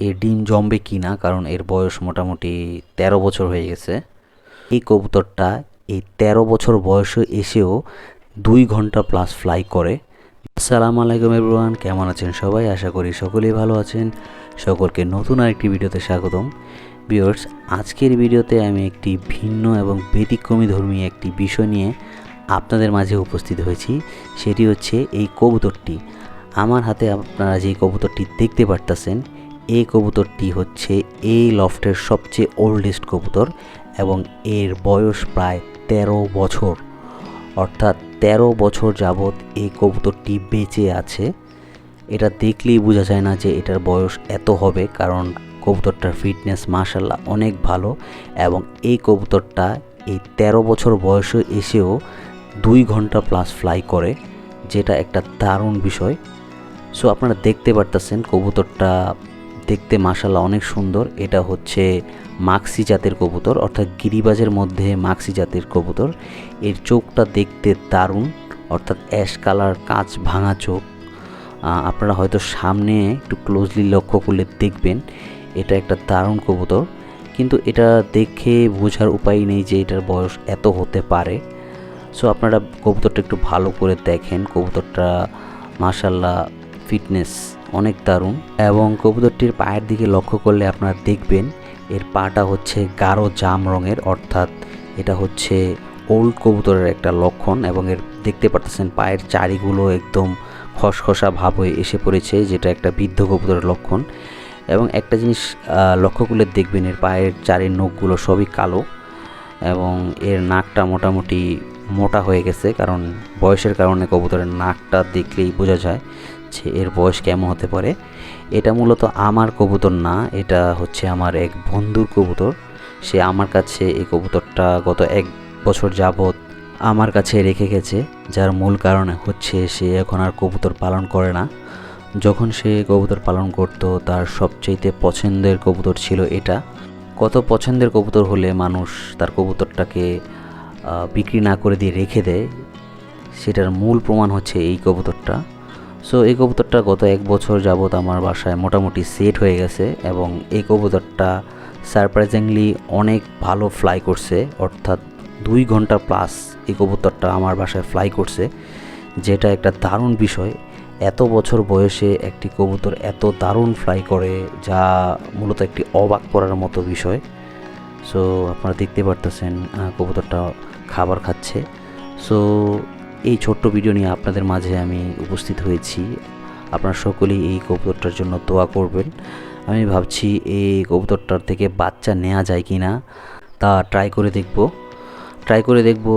এ ডিম জমবে কি না, কারণ এর বয়স মোটামুটি তেরো বছর হয়ে গেছে। এই কবুতরটা এই তেরো বছর বয়সে এসেও দুই ঘণ্টা প্লাস ফ্লাই করে। আসসালামু আলাইকুম এভরিওয়ান কেমন আছেন সবাই? আশা করি সকলেই ভালো আছেন। সকলকে নতুন আরেকটি ভিডিওতে স্বাগতম। ভিউয়ার্স আজকের ভিডিওতে আমি একটি ভিন্ন এবং ব্যতিক্রমী ধর্মী একটি বিষয় নিয়ে আপনাদের মাঝে উপস্থিত হয়েছি। সেটি হচ্ছে এই কবুতরটি। আমার হাতে আপনারা যে কবুতরটি দেখতে পারতেছেন এই কবুতরটি হচ্ছে এই লফটের সবচেয়ে ওল্ডেস্ট কবুতর এবং এর বয়স প্রায় তেরো বছর। অর্থাৎ তেরো বছর যাবৎ এই কবুতরটি বেঁচে আছে। এটা দেখলেই বোঝা যায় না যে এটার বয়স এত হবে, কারণ কবুতরটার ফিটনেস মাশাল্লাহ অনেক ভালো এবং এই কবুতরটা এই তেরো বছর বয়সে এসেও দুই ঘণ্টা প্লাস ফ্লাই করে, যেটা একটা দারুণ বিষয়। সো আপনারা দেখতে পারতেছেন কবুতরটা দেখতে মাশাল্লাহ অনেক সুন্দর। এটা হচ্ছে মাক্সি জাতের কবুতর, অর্থাৎ গিরিবাজের মধ্যে মাক্সি জাতের কবুতর। এর চোখটা দেখতে দারুণ, অর্থাৎ অ্যাশ কালার, কাঁচ ভাঙা চোখ। আপনারা হয়তো সামনে একটু ক্লোজলি লক্ষ্য করলে দেখবেন, এটা একটা দারুণ কবুতর। কিন্তু এটা দেখে বোঝার উপায় নেই যে এটার বয়স এত হতে পারে। সো আপনারা কবুতরটা একটু ভালো করে দেখেন। কবুতরটা মাশাল্লাহ ফিটনেস অনেক দারুণ এবং কবুতরটির পায়ের দিকে লক্ষ্য করলে আপনারা দেখবেন এর পাটা হচ্ছে গাঢ় জাম রঙের, অর্থাৎ এটা হচ্ছে ওল্ড কবুতরের একটা লক্ষণ এবং এর দেখতে পারতেছেন পায়ের চারিগুলো একদম খসখসা ভাব হয়ে এসে পড়েছে, যেটা একটা বৃদ্ধ কবুতরের লক্ষণ। এবং একটা জিনিস লক্ষ্য করলে দেখবেন এর পায়ের চারের নখগুলো সবই কালো এবং এর নাকটা মোটামুটি মোটা হয়ে গেছে, কারণ বয়সের কারণে কবুতরের নাকটা দেখলেই বোঝা যায়। যে এর বয়স কেমন হতে পারে? এটা মূলত আমার কবুতর না, এটা হচ্ছে আমার এক বন্ধুর কবুতর। সে আমার কাছে এই কবুতরটা গত এক বছর যাবত আমার কাছে রেখে গেছে, যার মূল কারণে হচ্ছে সে এখন আর কবুতর পালন করে না। যখন সে কবুতর পালন করত, তার সবচাইতে পছন্দের কবুতর ছিল এটা। কত পছন্দের কবুতর হলে মানুষ তার কবুতরটাকে বিক্রি না করে দিয়ে রেখে দেয়, সেটার মূল প্রমাণ হচ্ছে এই কবুতরটা। সো এই কবুতরটা গত এক বছর যাবৎ আমার বাসায় মোটামুটি সেট হয়ে গেছে এবং এই কবুতরটা সারপ্রাইজিংলি অনেক ভালো ফ্লাই করছে। অর্থাৎ দুই ঘণ্টা প্লাস এই কবুতরটা আমার বাসায় ফ্লাই করছে, যেটা একটা দারুণ বিষয়। এত বছর বয়সে একটি কবুতর এত দারুণ ফ্লাই করে, যা মূলত একটি অবাক করার মতো বিষয়। সো আপনারা দেখতে পারতেছেন কবুতরটা খাবার খাচ্ছে। সো এই ছোট্ট ভিডিও নিয়ে আপনাদের মাঝে আমি উপস্থিত হয়েছি। আপনারা সকলেই এই কবুতরটার জন্য দোয়া করবেন। আমি ভাবছি এই কবুতরটার থেকে বাচ্চা নেওয়া যায় কি না তা ট্রাই করে দেখব। ট্রাই করে দেখব,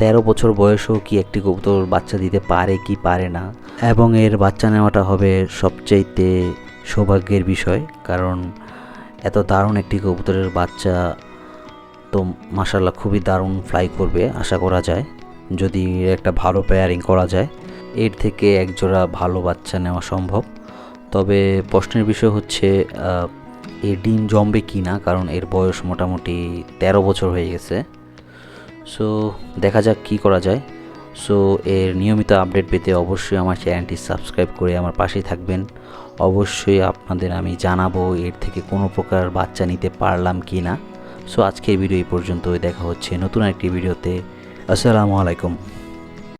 তেরো বছর বয়সেও কি একটি কবুতর বাচ্চা দিতে পারে কি পারে না। এবং এর বাচ্চা নেওয়াটা হবে সবচাইতে সৌভাগ্যের বিষয়, কারণ এত দারুণ একটি কবুতরের বাচ্চা তো মাসাল্লাহ খুবই দারুণ ফ্লাই করবে, আশা করা যায়। যদি একটা ভালো পেয়ারিং করা যায়, এর থেকে এক জোড়া ভালো বাচ্চা নেওয়া সম্ভব। তবে প্রশ্নের বিষয় হচ্ছে এর ডিম জমবে কি না কারণ এর বয়স মোটামুটি তেরো বছর হয়ে গেছে। সো দেখা যাক কি করা যায়। সো এর নিয়মিত আপডেট পেতে অবশ্যই আমার চ্যানেলটি সাবস্ক্রাইব করে আমার পাশেই থাকবেন। অবশ্যই আপনাদের আমি জানাব এর থেকে কোনো প্রকার বাচ্চা নিতে পারলাম কি না সো আজকের ভিডিও এই পর্যন্তই। দেখা হচ্ছে নতুন একটি ভিডিওতে আসসালামু আলাইকুম।